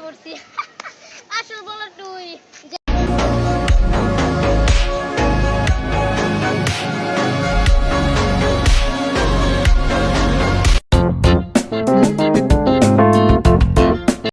পড়ছি আসল বলা তুই